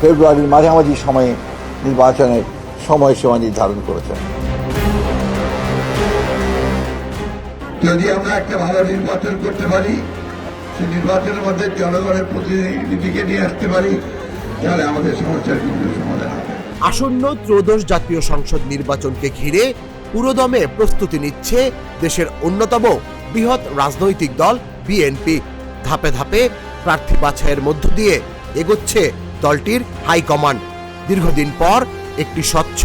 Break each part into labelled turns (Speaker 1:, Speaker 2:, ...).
Speaker 1: ফেব্রুয়ারির মাঝামাঝি সময়ে নির্বাচনের সময়সীমা নির্ধারণ করেছেন।
Speaker 2: যদি আমরা একটা ভালো নির্বাচন করতে পারি সেই নির্বাচনের মধ্যে জনগণের প্রতিনিধিকে নিয়ে আসতে পারি তাহলে আমাদের সমস্যার কিন্তু সমাধান হবে।
Speaker 3: আসন্ন ত্রয়োদশ জাতীয় সংসদ নির্বাচনকে ঘিরে পুরোদমে প্রস্তুতি নিচ্ছে দেশের অন্যতম বৃহৎ রাজনৈতিক দল বিএনপি। ধাপে ধাপে প্রার্থী বাছাইয়ের মধ্য দিয়ে এগোচ্ছে দলটির হাইকমান্ড দীর্ঘদিন পর একটি স্বচ্ছ,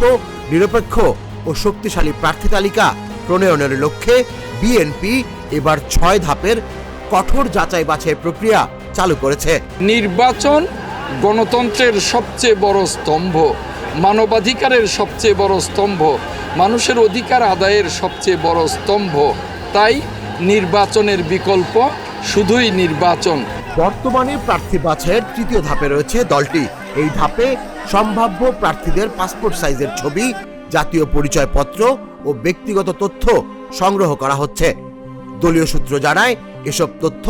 Speaker 3: নিরপেক্ষ ও শক্তিশালী প্রার্থী তালিকা প্রণয়নের লক্ষ্যে বিএনপি এবার ছয় ধাপের কঠোর যাচাই বাছাই প্রক্রিয়া চালু করেছে।
Speaker 4: নির্বাচন গণতন্ত্রের সবচেয়ে বড় স্তম্ভ, মানবাধিকারের সবচেয়ে বড় স্তম্ভ, মানুষের অধিকার আদায়ের সবচেয়ে বড় স্তম্ভ। তাই নির্বাচনের বিকল্প শুধুই নির্বাচন।
Speaker 3: বর্তমানে প্রার্থী বাছাইয়ের তৃতীয় ধাপে রয়েছে দলটি। এই ধাপে সম্ভাব্য প্রার্থীদের পাসপোর্ট সাইজের ছবি, জাতীয় পরিচয়পত্র ও ব্যক্তিগত তথ্য সংগ্রহ করা হচ্ছে। দলীয় সূত্র জানায়, এসব তথ্য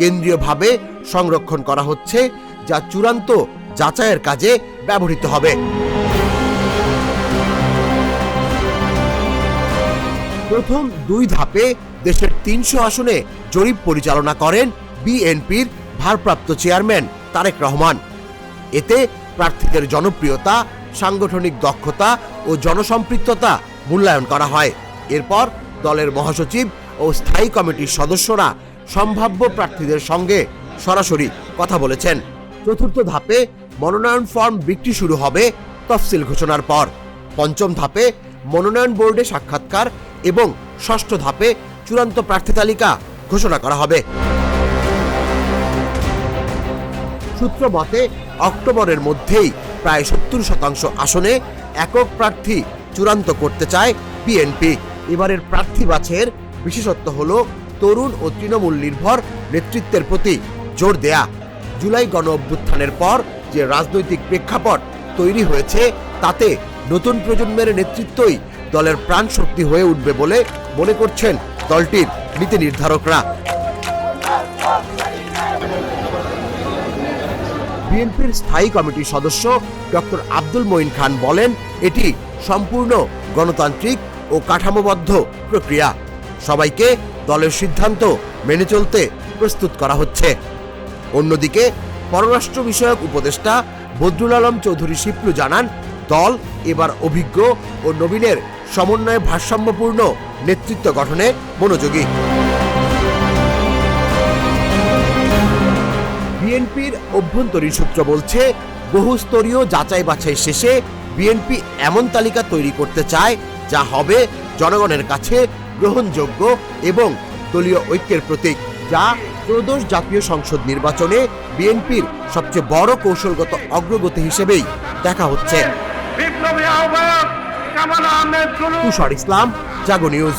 Speaker 3: কেন্দ্রীয়ভাবে সংরক্ষণ করা হচ্ছে, যা চূড়ান্ত যাচাইয়ের কাজে ব্যবহৃত হবে। প্রথম দুই ধাপে দেশের তিনশো আসনে জরিপ পরিচালনা করেন বিএনপির ভারপ্রাপ্ত চেয়ারম্যান তারেক রহমান। এতে প্রার্থীদের জনপ্রিয়তা, সাংগঠনিক দক্ষতা ও জনসম্পৃক্ততা মূল্যায়ন করা হয়। এরপর দলের মহাসচিব ও স্থায়ী কমিটির সদস্যরা সম্ভাব্য প্রার্থীদের সঙ্গে সরাসরি কথা বলেছেন। চতুর্থ ধাপে মনোনয়ন ফর্ম বিক্রি শুরু হবে তফসিল ঘোষণার পর। পঞ্চম ধাপে মনোনয়ন বোর্ডে সাক্ষাৎকার এবং ষষ্ঠ ধাপে চূড়ান্ত প্রার্থী তালিকা ঘোষণা করা হবে। সূত্র মতে, অক্টোবরের মধ্যেই প্রায় সত্তর শতাংশ আসনে একক প্রার্থী চূড়ান্ত করতে চায় বিএনপি। এবারের প্রার্থী বাছের বিশেষত্ব হল তরুণ ও তৃণমূল নির্ভর নেতৃত্বের প্রতি জোর দেয়া। জুলাই গণ অভ্যুত্থানের পর যে রাজনৈতিক প্রেক্ষাপট তৈরি হয়েছে, তাতে নতুন প্রজন্মের নেতৃত্বই দলের প্রাণ শক্তি হয়ে উঠবে বলে মনে করছেন দলটির নীতি নির্ধারকরা। বিএনপির স্থায়ী কমিটির সদস্য ডক্টর আব্দুল মঈন খান বলেন, এটি সম্পূর্ণ গণতান্ত্রিক ও কাঠামোবদ্ধ প্রক্রিয়া। সবাইকে দলের সিদ্ধান্ত মেনে চলতে প্রস্তুত করা হচ্ছে। অন্যদিকে, পররাষ্ট্র বিষয়ক উপদেষ্টা বদরুল আলম চৌধুরী শিপলু জানান, দল এবার অভিজ্ঞ ও নবীনের সমন্বয়ে ভারসাম্যপূর্ণ নেতৃত্ব গঠনে মনোযোগী। বিএনপির অভ্যন্তরীণ সূত্র বলছে, বহুস্তরীয় যাচাই বাছাই শেষে বিএনপি এমন তালিকা তৈরি করতে চায়, যা হবে জনগণের কাছে গ্রহণযোগ্য এবং দলীয় ঐক্যের প্রতীক, যা ত্রয়োদশ জাতীয় সংসদ নির্বাচনে বিএনপির সবচেয়ে বড় কৌশলগত অগ্রগতি হিসেবেই দেখা হচ্ছে। তুষার ইসলাম, জাগো নিউজ।